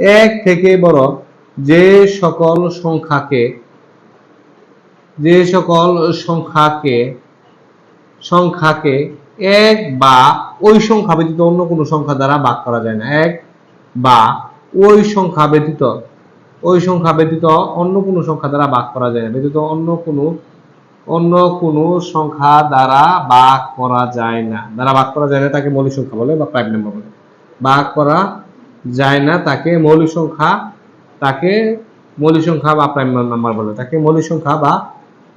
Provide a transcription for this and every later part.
এক থেকে বড় যে সকল সংখ্যাকে, যে সকল সংখ্যাকে সংখ্যাকে এক বা ওই সংখ্যা ব্যতীত অন্য কোনো সংখ্যা দ্বারা ভাগ করা যায় না। এক বা ওই সংখ্যা ব্যতীত, ওই সংখ্যা ব্যতীত অন্য কোনো সংখ্যা দ্বারা ভাগ করা যায় না। ব্যতীত অন্য কোনো অন্য কোনো সংখ্যা দ্বারা ভাগ করা যায় না। দ্বারা ভাগ করা যায় না তাকে মৌলিক সংখ্যা বলে বা প্রাইম নাম্বার বলে। ভাগ করা যায় না, তাকে মৌলিক সংখ্যা, তাকে মৌলিক সংখ্যা বা প্রাইম নাম্বার বলে, তাকে মৌলিক সংখ্যা বা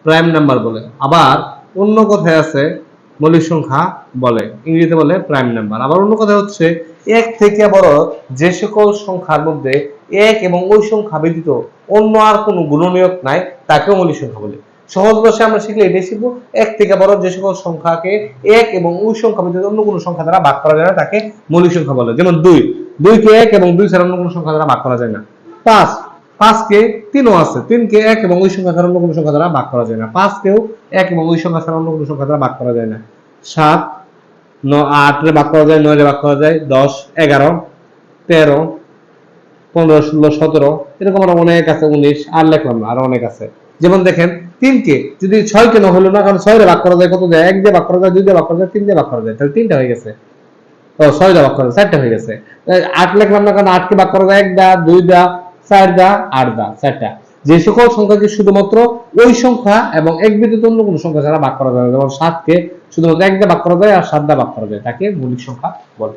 প্রাইম নাম্বার বলে। আবার অন্য কথায় আছে, মৌলিক সংখ্যা বলে, ইংরেজিতে বলে প্রাইম নাম্বার আবার অন্য কথা হচ্ছে, এক থেকে বড় যে সকল সংখ্যার মধ্যে এক এবং ওই সংখ্যা ব্যতীত অন্য আর কোনো গুণনীয়ক নাই, তাকেও মৌলিক সংখ্যা বলে। সহজ ভাষায় আমরা শিখলে এটাই শিখব, এক থেকে বড় যে সকল সংখ্যাকে এক এবং ওই সংখ্যা ব্যতীত অন্য কোনো সংখ্যা দ্বারা ভাগ করা যায় না, তাকে মৌলিক সংখ্যা বলে। যেমন দুই দুইকে এক এবং দুই ছাড়া অন্য কোনো সংখ্যা দ্বারা ভাগ করা যায় না। পাঁচ, পাঁচকে তিনও আছে, তিনকে এক এবং ওই সংখ্যা ছাড়া অন্য কোনো সংখ্যা দ্বারা ভাগ করা যায় না। পাঁচকেও এক এবং ওই সংখ্যা ছাড়া অন্য কোনো সংখ্যা দ্বারা ভাগ করা যায় না। সাত, ন, আটে ভাগ করা যায়, নয় ভাগ করা যায়, দশ, এগারো, তেরো, পনেরো, ষোলো, সতেরো, এরকম আরও অনেক আছে, উনিশ, আর লেখলাম না, আরও অনেক আছে। যেমন দেখেন, তিনকে, যদি ছয় কেন হলো না, কারণ ছয় ভাগ করা যায় কত যায় এক দিয়ে ভাগ করা যায়, দুই দিয়ে ভাগ করা যায়, তিন দিয়ে ভাগ করা যায়, তাহলে তিনটা হয়ে গেছে। ও ছয় দিয়ে ভাগ করা চারটা হয়ে গেছে। আট লিখলাম না কারণ আটকে ভাগ করা যায় এক দা দুই দা চার দা আট দা চারটা। যে সকল সংখ্যাকে শুধুমাত্র ওই সংখ্যা এবং এক ব্যতীত অন্য কোনো সংখ্যা ছাড়া ভাগ করা না। যেমন সাতকে শুধুমাত্র এক দা ভাগ করা যায় আর সাত দা ভাগ করা যায় তাকে মৌলিক সংখ্যা বলে।